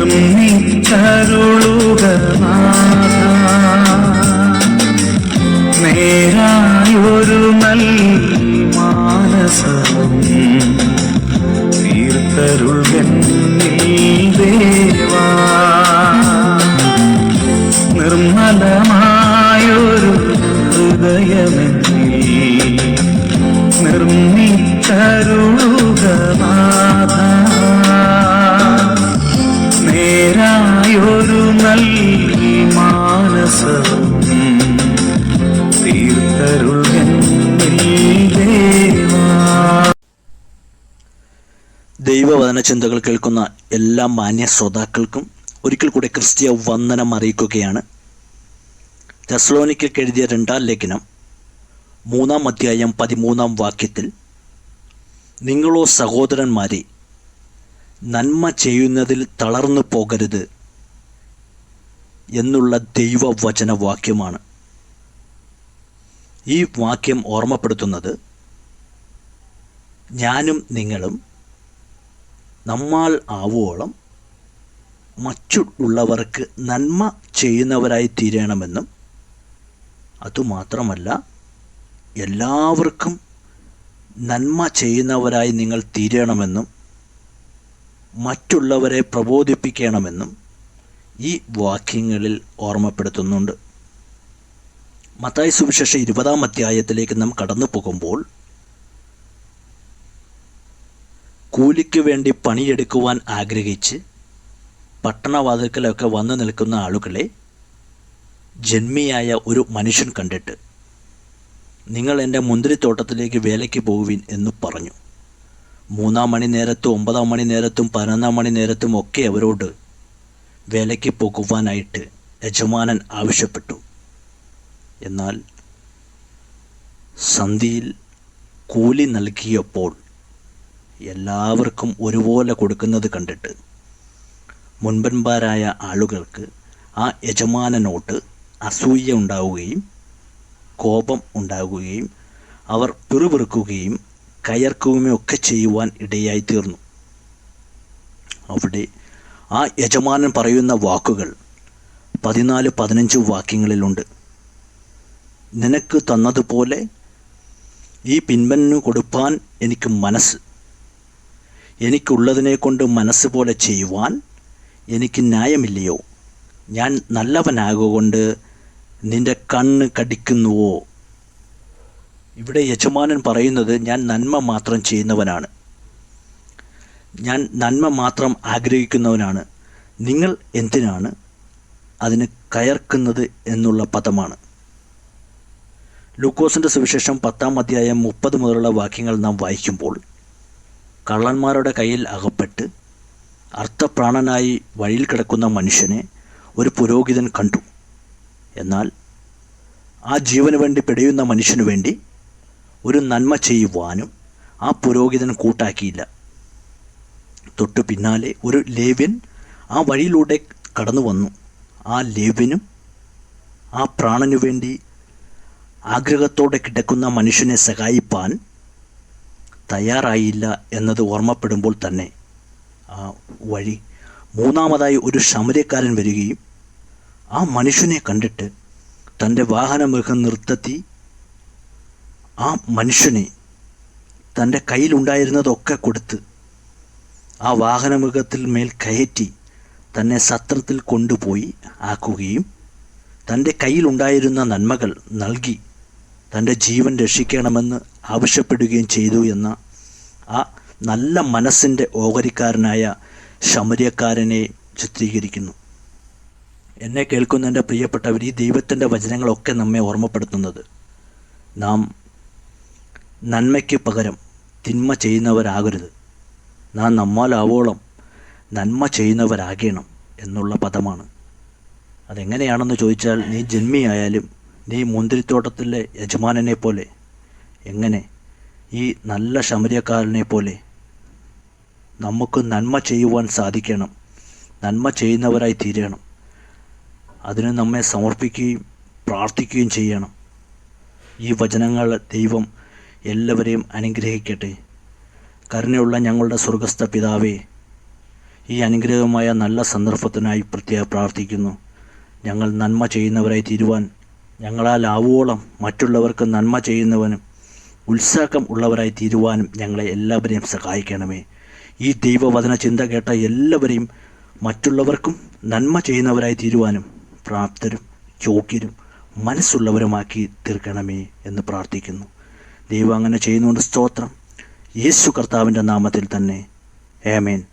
നിർമ്മിച്ചരുളുക നേരായൊരു നല്ല മാനസവും തീർത്തരുൾകൻ ദേവാ നിർമ്മലമായൊരു ഹൃദയ ദൈവവചന ചിന്തകൾ കേൾക്കുന്ന എല്ലാ മാന്യ ശ്രോതാക്കൾക്കും ഒരിക്കൽ കൂടെ ക്രിസ്തീയ വന്ദനം അറിയിക്കുകയാണ്. തെസ്ലോനിക്കൽ എഴുതിയ രണ്ടാം ലേഖനം മൂന്നാം അധ്യായം പതിമൂന്നാം വാക്യത്തിൽ നിങ്ങളോ സഹോദരന്മാരെ നന്മ ചെയ്യുന്നതിൽ തളർന്നു പോകരുത്. എന്നുള്ള ദൈവവചന വാക്യമാണ് ഈ വാക്യം ഓർമ്മപ്പെടുത്തുന്നത് ഞാനും നിങ്ങളും നമ്മാൽ ആവുവോളം മറ്റുള്ളവർക്ക് നന്മ ചെയ്യുന്നവരായി തീരണമെന്നും അതുമാത്രമല്ല എല്ലാവർക്കും നന്മ ചെയ്യുന്നവരായി നിങ്ങൾ തീരണമെന്നും മറ്റുള്ളവരെ പ്രബോധിപ്പിക്കണമെന്നും ഈ വാക്യങ്ങളിൽ ഓർമ്മപ്പെടുത്തുന്നുണ്ട്. മത്തായി സുവിശേഷ ഇരുപതാം അധ്യായത്തിലേക്ക് നാം കടന്നു പോകുമ്പോൾ കൂലിക്ക് വേണ്ടി പണിയെടുക്കുവാൻ ആഗ്രഹിച്ച് പട്ടണവാതിൽക്കലൊക്കെ വന്നു നിൽക്കുന്ന ആളുകളെ ജന്മിയായ ഒരു മനുഷ്യൻ കണ്ടിട്ട് നിങ്ങൾ എന്റെ മുന്തിരിത്തോട്ടത്തിലേക്ക് വേലയ്ക്ക് പോകുവിൻ എന്ന് പറഞ്ഞു. മൂന്നാം മണി നേരത്തും ഒമ്പതാം മണി നേരത്തും പതിനൊന്നാം മണി നേരത്തും ഒക്കെ അവരോട് വേലയ്ക്ക് പോകുവാനായിട്ട് യജമാനൻ ആവശ്യപ്പെട്ടു. എന്നാൽ സന്ധിയിൽ കൂലി നൽകിയപ്പോൾ എല്ലാവർക്കും ഒരുപോലെ കൊടുക്കുന്നത് കണ്ടിട്ട് മുൻപന്മാരായ ആളുകൾക്ക് ആ യജമാനനോട്ട് അസൂയ ഉണ്ടാവുകയും കോപം ഉണ്ടാകുകയും അവർ പിറുപിറുക്കുകയും കയർക്കുകയും ഒക്കെ ചെയ്യുവാൻ ഇടയായി തീർന്നു. അവിടെ ആ യജമാനൻ പറയുന്ന വാക്കുകൾ പതിനാല് പതിനഞ്ച് വാക്യങ്ങളിലുണ്ട്. നിനക്ക് തന്നതുപോലെ ഈ പിൻപന്നു കൊടുപ്പാൻ എനിക്ക് മനസ്സ്. എനിക്കുള്ളതിനെ കൊണ്ട് മനസ്സ് പോലെ ചെയ്യുവാൻ എനിക്ക് ന്യായമില്ലയോ? ഞാൻ നല്ലവനാകൊണ്ട് നിന്റെ കണ്ണ് കടിക്കുന്നുവോ? ഇവിടെ യജമാനൻ പറയുന്നത് ഞാൻ നന്മ മാത്രം ചെയ്യുന്നവനാണ്. ഞാൻ നന്മ മാത്രം ആഗ്രഹിക്കുന്നവനാണ്. നിങ്ങൾ എന്തിനാണ് അതിന് കയർക്കുന്നത് എന്നുള്ള പദമാണ്. ലൂക്കോസിന്റെ സുവിശേഷം പത്താം അധ്യായം മുപ്പത് മുതലുള്ള വാക്യങ്ങൾ നാം വായിക്കുമ്പോൾ കള്ളന്മാരുടെ കയ്യിൽ അകപ്പെട്ട് അർത്ഥപ്രാണനായി വഴിയിൽ കിടക്കുന്ന മനുഷ്യനെ ഒരു പുരോഹിതൻ കണ്ടു. എന്നാൽ ആ ജീവന് വേണ്ടി പിടയുന്ന മനുഷ്യനു വേണ്ടി ഒരു നന്മ ചെയ്യുവാനും ആ പുരോഹിതൻ കൂട്ടാക്കിയില്ല. തൊട്ടു പിന്നാലെ ഒരു ലേവ്യൻ ആ വഴിയിലൂടെ കടന്നു വന്നു. ആ ലേവ്യനും ആ പ്രാണനു വേണ്ടി ആഗ്രഹത്തോടെ കിടക്കുന്ന മനുഷ്യനെ സഹായിപ്പാൻ തയ്യാറായില്ല എന്നത് ഓർമ്മപ്പെടുമ്പോൾ തന്നെ ആ വഴി മൂന്നാമതായി ഒരു ശമരക്കാരൻ വരികയും ആ മനുഷ്യനെ കണ്ടിട്ട് തന്റെ വാഹനമൃഗം നിർത്തി ആ മനുഷ്യനെ തന്റെ കയ്യിലുണ്ടായിരുന്നതൊക്കെ കൊടുത്ത് ആ വാഹനമൃഗത്തിൽ മേൽ കയറ്റി തന്നെ സത്രത്തിൽ കൊണ്ടുപോയി ആക്കുകയും തന്റെ കയ്യിലുണ്ടായിരുന്ന നന്മകൾ നൽകി തന്റെ ജീവൻ രക്ഷിക്കണമെന്ന് ആവശ്യപ്പെടുകയും ചെയ്തു എന്ന ആ നല്ല മനസ്സിന്റെ ഓഹരിക്കാരനായ ശമര്യക്കാരനെ ചിത്രീകരിക്കുന്നു. എന്നെ കേൾക്കുന്ന എന്റെ പ്രിയപ്പെട്ടവർ ഈ ദൈവത്തിന്റെ വചനങ്ങളൊക്കെ നമ്മെ ഓർമ്മപ്പെടുത്തുന്നത്. നാം നന്മയ്ക്ക് പകരം തിന്മ ചെയ്യുന്നവരാകരുത്. നാം നമ്മാലാവോളം നന്മ ചെയ്യുന്നവരാകണം എന്നുള്ള പദമാണ്. അതെങ്ങനെയാണെന്ന് ചോദിച്ചാൽ നീ ജന്മിയായാലും നീ മുന്തിരിത്തോട്ടത്തിലെ യജമാനനെ പോലെ എങ്ങനെ ഈ നല്ല ശമര്യക്കാരനെ പോലെ നമുക്ക് നന്മ ചെയ്യുവാൻ സാധിക്കണം നന്മ ചെയ്യുന്നവരായി തീരണം. അതിന് നമ്മെ സമർപ്പിക്കുകയും പ്രാർത്ഥിക്കുകയും ചെയ്യണം. ഈ വചനങ്ങൾ ദൈവം എല്ലാവരെയും അനുഗ്രഹിക്കട്ടെ. കരുണയുള്ള ഞങ്ങളുടെ സ്വർഗസ്ഥ പിതാവേ ഈ അനുഗ്രഹമായ നല്ല സന്ദർഭത്തിനായി പ്രത്യേക പ്രാർത്ഥിക്കുന്നു. ഞങ്ങൾ നന്മ ചെയ്യുന്നവരായി തീരുവാൻ ഞങ്ങളാൽ ആവോളം മറ്റുള്ളവർക്ക് നന്മ ചെയ്യുന്നവനും ഉത്സാഹം ഉള്ളവരായി തീരുവാനും ഞങ്ങളെ എല്ലാവരെയും സഹായിക്കണമേ. ഈ ദൈവവചന ചിന്ത കേട്ട എല്ലാവരെയും മറ്റുള്ളവർക്കും നന്മ ചെയ്യുന്നവരായി തീരുവാനും പ്രാപ്തരും യോഗ്യരും മനസ്സുള്ളവരുമാക്കി തീർക്കണമേ എന്ന് പ്രാർത്ഥിക്കുന്നു. ദൈവം അങ്ങനെ ചെയ്യുന്നുകൊണ്ട് സ്തോത്രം. യേശു കർത്താവിന്റെ നാമത്തിൽ തന്നെ. ഏമേൻ